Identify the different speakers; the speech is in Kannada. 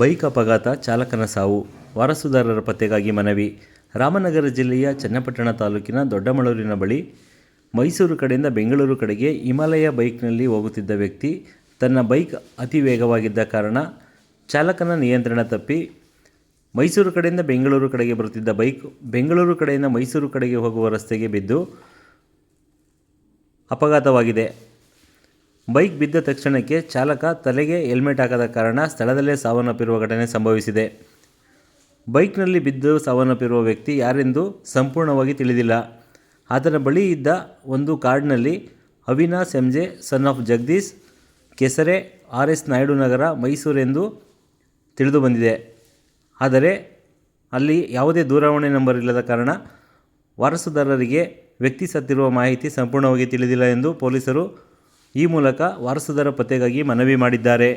Speaker 1: ಬೈಕ್ ಅಪಘಾತ, ಚಾಲಕನ ಸಾವು, ವಾರಸುದಾರರ ಪತ್ತೆಗಾಗಿ ಮನವಿ. ರಾಮನಗರ ಜಿಲ್ಲೆಯ ಚನ್ನಪಟ್ಟಣ ತಾಲೂಕಿನ ದೊಡ್ಡಮಳೂರಿನ ಬಳಿ ಮೈಸೂರು ಕಡೆಯಿಂದ ಬೆಂಗಳೂರು ಕಡೆಗೆ ಹಿಮಾಲಯ ಬೈಕ್ನಲ್ಲಿ ಹೋಗುತ್ತಿದ್ದ ವ್ಯಕ್ತಿ ತನ್ನ ಬೈಕ್ ಅತಿ ವೇಗವಾಗಿದ್ದ ಕಾರಣ ಚಾಲಕನ ನಿಯಂತ್ರಣ ತಪ್ಪಿ ಮೈಸೂರು ಕಡೆಯಿಂದ ಬೆಂಗಳೂರು ಕಡೆಗೆ ಬರುತ್ತಿದ್ದ ಬೈಕ್ ಬೆಂಗಳೂರು ಕಡೆಯಿಂದ ಮೈಸೂರು ಕಡೆಗೆ ಹೋಗುವ ರಸ್ತೆಗೆ ಬಿದ್ದು ಅಪಘಾತವಾಗಿದೆ. ಬೈಕ್ ಬಿದ್ದ ತಕ್ಷಣಕ್ಕೆ ಚಾಲಕ ತಲೆಗೆ ಹೆಲ್ಮೆಟ್ ಹಾಕದ ಕಾರಣ ಸ್ಥಳದಲ್ಲೇ ಸಾವನ್ನಪ್ಪಿರುವ ಘಟನೆ ಸಂಭವಿಸಿದೆ. ಬೈಕ್ನಲ್ಲಿ ಬಿದ್ದು ಸಾವನ್ನಪ್ಪಿರುವ ವ್ಯಕ್ತಿ ಯಾರೆಂದು ಸಂಪೂರ್ಣವಾಗಿ ತಿಳಿದಿಲ್ಲ. ಆತನ ಬಳಿ ಇದ್ದ ಒಂದು ಕಾರ್ಡ್ನಲ್ಲಿ Avinash M J, son of Jagadish, Kesare, R S Naidu Nagar ಮೈಸೂರೆಂದು ತಿಳಿದು ಬಂದಿದೆ. ಆದರೆ ಅಲ್ಲಿ ಯಾವುದೇ ದೂರವಾಣಿ ನಂಬರ್ ಇಲ್ಲದ ಕಾರಣ ವಾರಸುದಾರರಿಗೆ ವ್ಯಕ್ತಿ ಸತ್ತಿರುವ ಮಾಹಿತಿ ಸಂಪೂರ್ಣವಾಗಿ ತಿಳಿದಿಲ್ಲ ಎಂದು ಪೊಲೀಸರು ಈ ಮೂಲಕ ವಾರಸುದಾರ ಪತ್ತೆಗಾಗಿ ಮನವಿ ಮಾಡಿದ್ದಾರೆ.